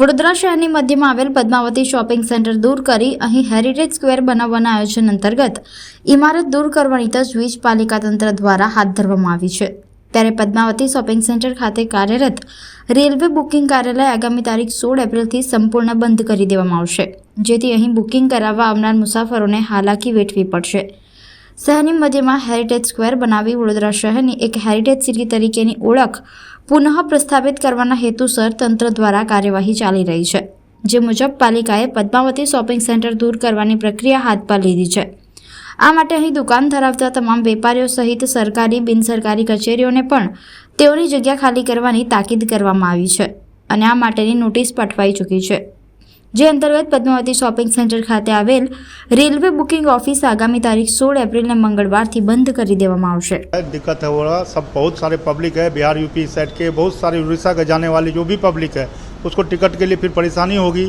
વડોદરા શહેરની મધ્યમાં આવેલ પદ્માવતી શોપિંગ સેન્ટર દૂર કરી અહીં હેરિટેજ સ્ક્વેર બનાવવાના આયોજન અંતર્ગત ઇમારત દૂર કરવાની તજવીજ પાલિકા તંત્ર દ્વારા હાથ ધરવામાં આવી છે. ત્યારે પદ્માવતી શોપિંગ સેન્ટર ખાતે કાર્યરત રેલવે બુકિંગ કાર્યાલય આગામી તારીખ સોળ એપ્રિલથી સંપૂર્ણ બંધ કરી દેવામાં આવશે. જેથી અહીં બુકિંગ કરાવવા આવનાર મુસાફરોને હાલાકી વેઠવી પડશે. શહેરની મધ્યમાં હેરિટેજ સ્ક્વેર બનાવી વડોદરા શહેરની એક હેરિટેજ સિટી તરીકેની ઓળખ પુનઃ પ્રસ્થાપિત કરવાના હેતુસર તંત્ર દ્વારા કાર્યવાહી ચાલી રહી છે. જે મુજબ, પાલિકાએ પદ્માવતી શોપિંગ સેન્ટર દૂર કરવાની પ્રક્રિયા હાથ પર લીધી છે. આ માટે અહીં દુકાન ધરાવતા તમામ વેપારીઓ સહિત સરકારી, બિનસરકારી કચેરીઓને પણ તેઓની જગ્યા ખાલી કરવાની તાકીદ કરવામાં આવી છે અને આ માટેની નોટિસ પાઠવાઈ ચૂકી છે. જે અંતર્ગત પદ્માવતી શોપિંગ સેન્ટર ખાતે આવેલ રેલવે બુકિંગ ઓફિસ આગામી તારીખ સોળ એપ્રિલને મંગળવારથી બંધ કરી દેવામાં આવશે. दिक्कत है वो सब बहुत सारे पब्लिक है बिहार यूपी साइड के बहुत सारे उड़ीसा के जाने वाले जो भी पब्लिक है उसको टिकट के लिए फिर परेशानी होगी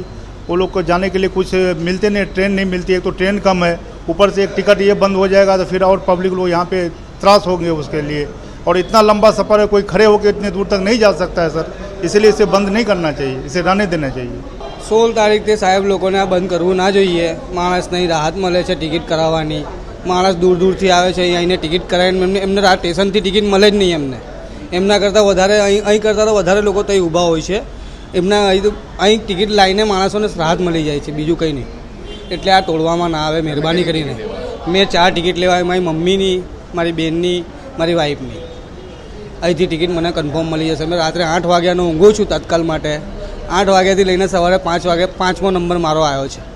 वो लोग को जाने के लिए कुछ मिलते नहीं ट्रेन नहीं मिलती है तो ट्रेन कम है ऊपर से एक टिकट ये बंद हो जाएगा तो फिर और पब्लिक लोग यहाँ पे त्रास होंगे उसके लिए और इतना लंबा सफ़र है कोई खड़े होकर इतने दूर तक नहीं जा सकता है सर इसलिए इसे बंद नहीं करना चाहिए इसे रहने देना चाहिए સોળ તારીખથી સાહેબ લોકોને આ બંધ કરવું ના જોઈએ. માણસને રાહત મળે છે ટિકિટ કરાવવાની. માણસ દૂર દૂરથી આવે છે અહીં ટિકિટ કરાવીને એમને એમને આ સ્ટેશનથી ટિકિટ મળે જ નહીં એમને. એમના કરતાં વધારે અહીં અહીં કરતાં તો વધારે લોકો ત્યાં ઊભા હોય છે. એમના અહીં તો અહીં ટિકિટ લાવીને માણસોને રાહત મળી જાય છે, બીજું કંઈ નહીં. એટલે આ તોડવામાં ના આવે, મહેરબાની કરીને. મેં ચાર ટિકિટ લેવાય, મારી મમ્મીની, મારી બેનની, મારી વાઈફની. અહીંથી ટિકિટ મને કન્ફર્મ મળી જશે. મેં રાત્રે આઠ વાગ્યાનો ઊંઘું છું તત્કાલ માટે. આઠ વાગ્યાથી લઈને સવારે પાંચ વાગે પાંચમો નંબર મારો આવ્યો છે.